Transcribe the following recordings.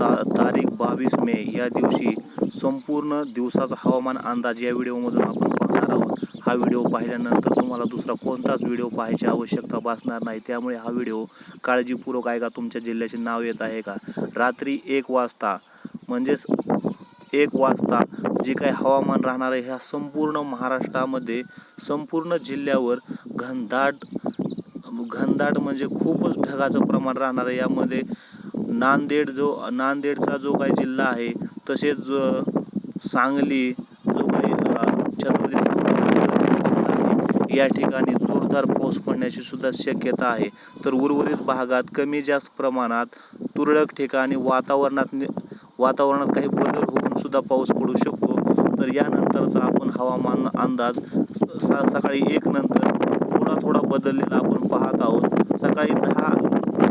ता तारीख बावीस मे या दिवशी संपूर्ण दिवसाचा हवामान अंदाज या व्हिडिओमधून आपण पाहणार आहोत. हा व्हिडिओ पाहिल्यानंतर तुम्हाला दुसरा कोणताच व्हिडिओ पाहायची आवश्यकता भासणार नाही. त्यामुळे हा व्हिडिओ काळजीपूर्वक आहे का तुमच्या जिल्ह्याचे नाव येत आहे का? रात्री एक वाजता म्हणजेच एक वाजता जे काही हवामान राहणार आहे ह्या संपूर्ण महाराष्ट्रामध्ये संपूर्ण जिल्ह्यावर घनदाट घनदाट म्हणजे खूपच ढगाचं प्रमाण राहणार आहे. यामध्ये नांदेड जो नांदेडचा जो काही जिल्हा आहे तसेच सांगली जो काही छत्रपती या ठिकाणी जोरदार पाऊस पडण्याची सुद्धा शक्यता आहे. तर उर्वरित भागात कमी जास्त प्रमाणात तुरळक ठिकाणी वातावरणात वातावरणात काही बदल होऊन सुद्धा पाऊस पडू शकतो. तर यानंतरचा आपण हवामान अंदाज स सकाळी एक नंतर थोडा थोडा बदललेला आपण पाहत आहोत. सकाळी दहा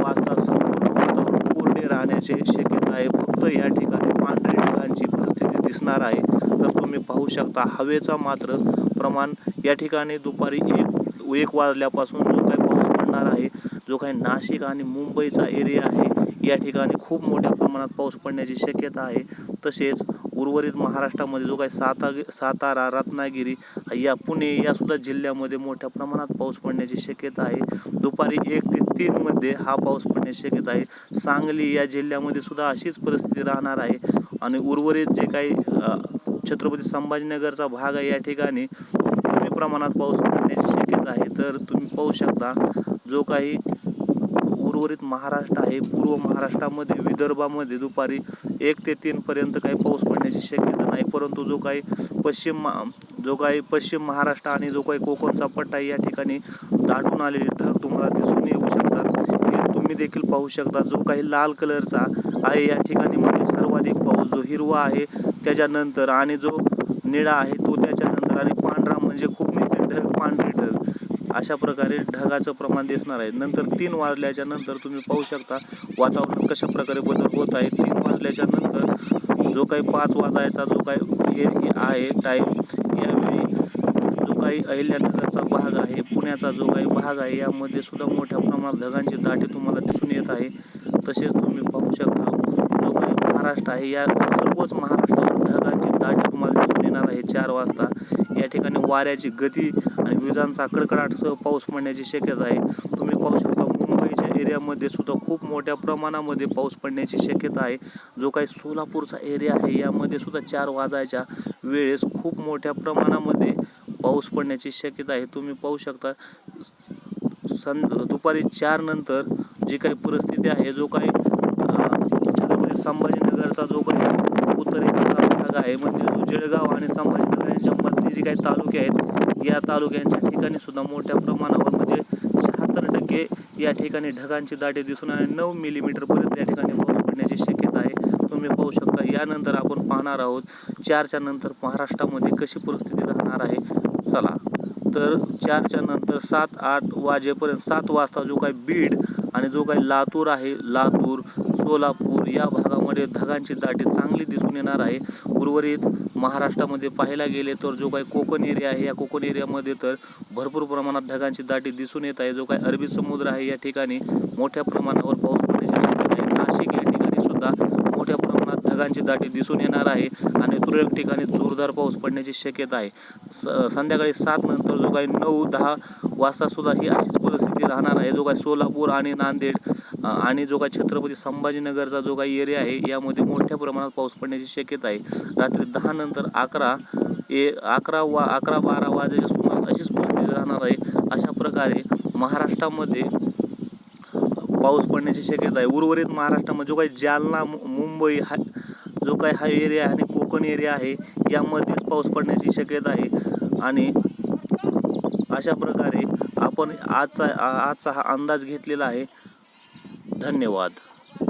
वाजता संपूर्ण वातावरण कोरडे राहण्याची शक्यता आहे फक्त या ठिकाणी पांढरी ढगांची परिस्थिती दिसणार आहे तर तुम्ही पाहू शकता. हवेचा मात्र प्रमाण या ठिकाणी दुपारी एक एक वाजल्यापासून जो काही पाऊस पडणार आहे जो काही नाशिक आणि मुंबईचा एरिया आहे या ठिकाणी खूप मोठ्या प्रमाणात पाऊस पडण्याची शक्यता आहे. तसेच उर्वरित महाराष्ट्रामध्ये जो काही साता सातारा रत्नागिरी या पुणे यासुद्धा जिल्ह्यामध्ये मोठ्या प्रमाणात पाऊस पडण्याची शक्यता आहे. दुपारी एक ते तीनमध्ये हा पाऊस पडण्याची शक्यता आहे. सांगली या जिल्ह्यामध्ये सुद्धा अशीच परिस्थिती राहणार आहे. आणि उर्वरित जे काही छत्रपती संभाजीनगरचा भाग आहे या ठिकाणी. कमी प्रमाणात पाऊस पडण्याची शक्यता आहे. तर तुम्ही पाहू शकता जो काही उर्वरित महाराष्ट्र आहे पूर्व महाराष्ट्रामध्ये विदर्भामध्ये दुपारी एक ते तीनपर्यंत काही पाऊस पडण्याची शक्यता नाही. परंतु जो काही पश्चिम मा- जो काही पश्चिम महाराष्ट्र आणि जो काही कोकणचा पट्टा या ठिकाणी दाटून आलेले ढग तुम्हाला दिसून येऊ शकतात. हे तुम्ही देखील पाहू शकता जो काही लाल कलरचा आहे या ठिकाणी म्हणजे सर्वाधिक पाऊस जो हिरवा आहे त्याच्यानंतर आणि जो निळा आहे तो त्याच्यानंतर आणि पांढरा म्हणजे खूप निचे ढग पांढरे ढग. अशा प्रकारे ढगाचं प्रमाण दिसणार आहे. नंतर तीन वाजल्याच्या नंतर तुम्ही पाहू शकता वातावरण कशा प्रकारे बदल होत आहे. तीन वाजल्याच्या नंतर जो काही पाच वाजायचा जो काही हे आहे टाईम यावेळी जो काही अहिल्यानगरचा भाग आहे पुण्याचा जो काही भाग आहे यामध्ये सुद्धा मोठ्या प्रमाणात ढगांची दाटी तुम्हाला दिसून येत आहे. तसेच तुम्ही पाहू शकता महाराष्ट्र आहे. या सर्वच महाराष्ट्रावर ढगांची दाटी तुम्हाला दिसून येणार आहे. चार वाजता. या ठिकाणी वाऱ्याची गती आणि विजांचा कडकडाटसह पाऊस पडण्याची शक्यता आहे. तुम्ही पाहू शकता मुंबईच्या एरियामध्ये सुद्धा खूप मोठ्या प्रमाणामध्ये पाऊस पडण्याची शक्यता आहे. जो काही सोलापूरचा एरिया आहे यामध्ये सुद्धा चार वाजायच्या वेळेस खूप मोठ्या प्रमाणामध्ये पाऊस पडण्याची शक्यता आहे. तुम्ही पाहू शकता सं दुपारी चारनंतर जी काही परिस्थिती आहे जो काही म्हणजे संभाजीनगरचा जो काही उत्तरेकडचा भाग आहे. म्हणजे जो जळगाव आणि संभाजीनगर यांच्या मधले जे काही तालुके आहेत या तालुक्यांच्या ठिकाणी सुद्धा मोठ्या प्रमाणावर म्हणजे शहात्तर टक्के या ठिकाणी ढगांची दाटी दिसून आणि नऊ मिलीमीटरपर्यंत या ठिकाणी पाऊस पडण्याची शक्यता आहे. तुम्ही पाहू शकता यानंतर आपण पाहणार आहोत चारच्या नंतर महाराष्ट्रामध्ये कशी परिस्थिती राहणार आहे. चला तर चारच्या नंतर सात आठ वाजेपर्यंत सात वाजता जो काही बीड आणि जो काही लातूर आहे लातूर सोलापूर या भागामध्ये ढगांची दाटी चांगली दिसून येणार आहे. उर्वरित महाराष्ट्रामध्ये पाहायला गेले तर जो काही कोकण एरिया आहे या कोकण एरियामध्ये तर भरपूर प्रमाणात ढगांची दाटी दिसून येत आहे. जो काही अरबी समुद्र आहे या ठिकाणी मोठ्या प्रमाणावर पाऊस पडण्याची शक्यता आहे. नाशिक या ठिकाणी सुद्धा मोठ्या प्रमाणात ढगांची दाटी दिसून येणार आहे आणि तुरळक ठिकाणी जोरदार पाऊस पडण्याची शक्यता आहे. स संध्याकाळी सात नंतर जो काही नऊ दहा वाजता सुद्धा ही अशीच परिस्थिती राहणार आहे. जो काही सोलापूर आणि नांदेड आणि जो काही छत्रपती संभाजीनगरचा जो काही एरिया आहे यामध्ये मोठ्या प्रमाणात पाऊस पडण्याची शक्यता आहे. रात्री दहा नंतर अकरा ए अकरा वा अकरा बारा वाजेच्या सुमारास अशीच परिस्थिती राहणार आहे. अशा प्रकारे महाराष्ट्रामध्ये पाऊस पडण्याची शक्यता आहे. उर्वरित महाराष्ट्रामध्ये जो काही जालना मु- मुंबई हा जो काही हा एरिया आहे आणि कोकण एरिया आहे यामध्येच पाऊस पडण्याची शक्यता आहे. आणि अशा प्रकारे आपण आजचा आजचा हा अंदाज घेतलेला आहे. धन्यवाद.